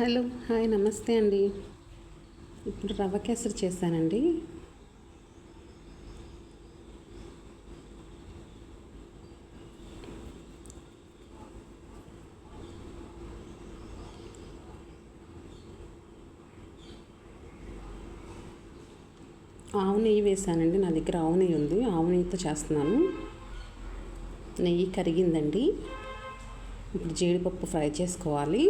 Hello hi నమస్తే అండి. ఇప్పుడు రవ్వ కేసరి చేశానండి. ఆవు నెయ్యి వేసానండి నా దగ్గర ఆవు నెయ్యి ఉంది. ఆవు నెయ్యితో చేస్తున్నాను. నెయ్యి కరిగిందండి. ఇప్పుడు జీడిపప్పు ఫ్రై చేసుకోవాలి.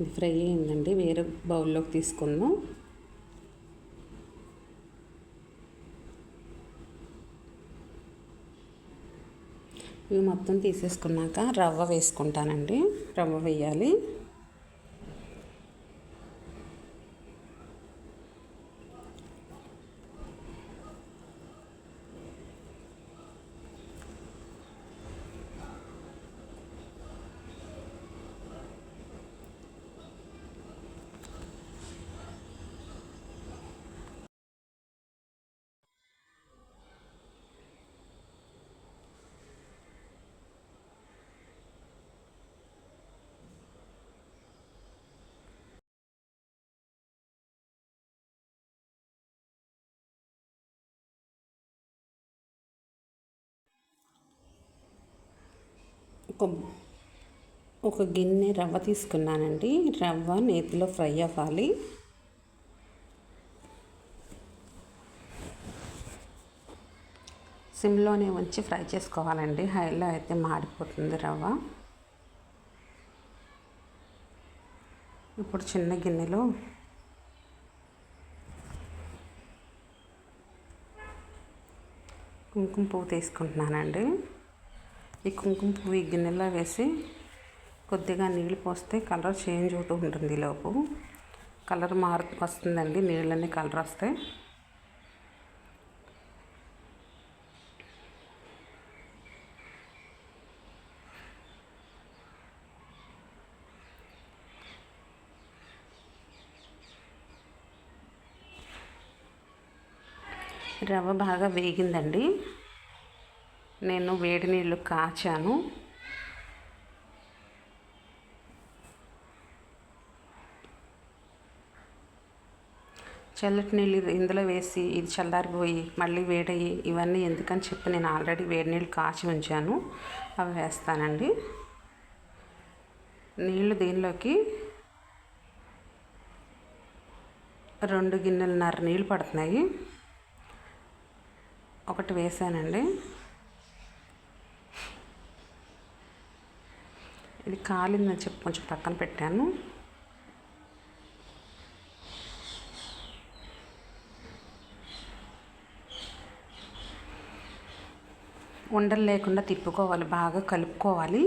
ఇది ఫ్రై అయిందండి వేరే బౌల్లోకి తీసుకుందాం. ఇవి మొత్తం తీసేసుకున్నాక రవ్వ వేసుకుంటానండి రవ్వ వేయాలి. ఒక ఒక గిన్నె రవ్వ తీసుకున్నానండి. రవ్వ నేతిలో ఫ్రై అవ్వాలి. సిమ్లోనే ఉంచి ఫ్రై చేసుకోవాలండి. హైలో అయితే మాడిపోతుంది రవ్వ. ఇప్పుడు చిన్న గిన్నెలో కుంకుమ పువ్వు తీసుకుంటున్నానండి. ఈ కుంకుమ పువ్వు ఈ గిన్నెలో వేసి కొద్దిగా నీళ్ళు పోస్తే కలర్ చేంజ్ అవుతూ ఉంటుంది లోపు. కలర్ మారు వస్తుందండి నీళ్ళన్నీ కలర్ వస్తాయి. రవ్వ బాగా వేగిందండి. నేను వేడి నీళ్ళు కాచాను. చల్లటి నీళ్ళు ఇందులో వేసి ఇది చల్లారిపోయి మళ్ళీ వేడయ్యి ఇవన్నీ ఎందుకని చెప్పి నేను ఆల్రెడీ వేడి నీళ్ళు కాచి ఉంచాను. అవి వేస్తానండి. నీళ్ళు దీనిలోకి రెండు గిన్నెలన్నర నీళ్ళు పడుతున్నాయి. ఒకటి వేసానండి. ఇది కాలిందని చెప్పి కొంచెం పక్కన పెట్టాను. ఉండలు లేకుండా తిప్పుకోవాలి బాగా కలుపుకోవాలి.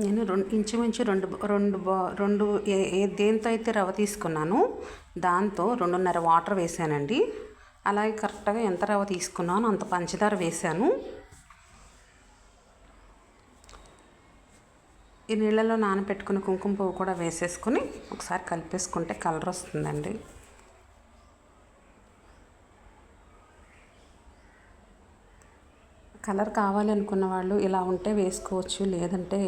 నేను రెండు ఇంచుమించు రెండు రెండు రెండు ఏ దేంతో అయితే రవ్వ తీసుకున్నాను దాంతో రెండున్నర వాటర్ వేసానండి. అలాగే కరెక్ట్గా ఎంత రవ్వ తీసుకున్నానో అంత పంచదార వేసాను. ఈ నీళ్ళలో నానబెట్టుకుని కుంకుమ పువ్వు కూడా వేసేసుకొని ఒకసారి కలిపేసుకుంటే కలర్ వస్తుందండి. కలర్ కావాలి అనుకున్న వాళ్ళు ఇలా ఉంటే వేసుకోవచ్చు లేదంటే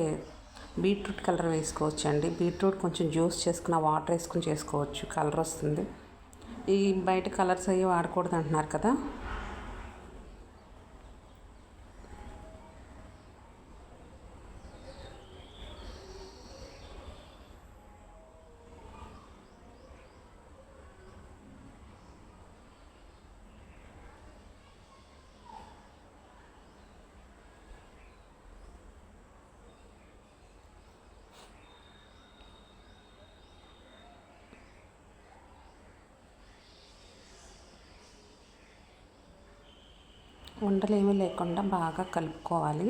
బీట్రూట్ కలర్ వేసుకోవచ్చు అండి బీట్రూట్ కొంచెం జ్యూస్ చేసుకున్న వాటర్ వేసుకుని చేసుకోవచ్చు. కలర్ వస్తుంది. ఈ బయట కలర్స్ అవి వాడకూడదు అంటున్నారు కదా. ఉండలు లేకుండా బాగా కలుపుకోవాలి.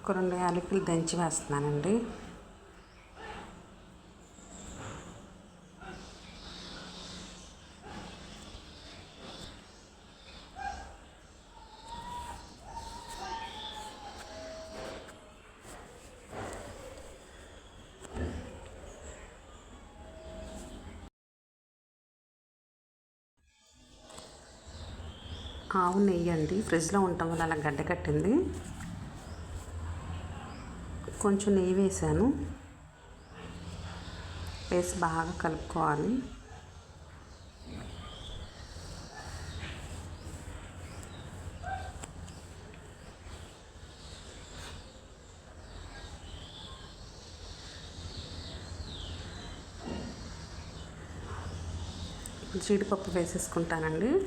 ఒక రెండు యాలకులు దంచి వేస్తున్నానండి. ఆవు నెయ్యి అండి ఫ్రిడ్జ్లో ఉండటం వల్ల అలా గడ్డ కట్టింది. కొంచెం నెయ్యి వేసాను. వేసి బాగా కలుపుకోవాలి. జీడిపప్పు వేసేసుకుంటానండి.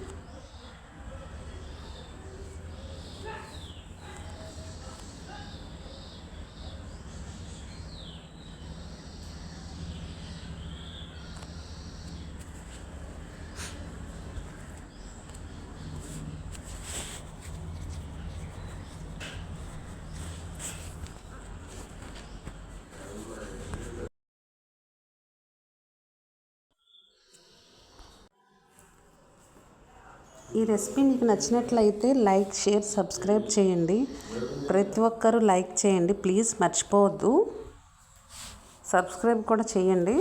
ఈ రెసిపీ మీకు నచ్చినట్లయితే లైక్ షేర్ సబ్స్క్రైబ్ చేయండి. ప్రతి ఒక్కరూ లైక్ చేయండి. ప్లీజ్ మర్చిపోవద్దు. సబ్స్క్రైబ్ కూడా చేయండి.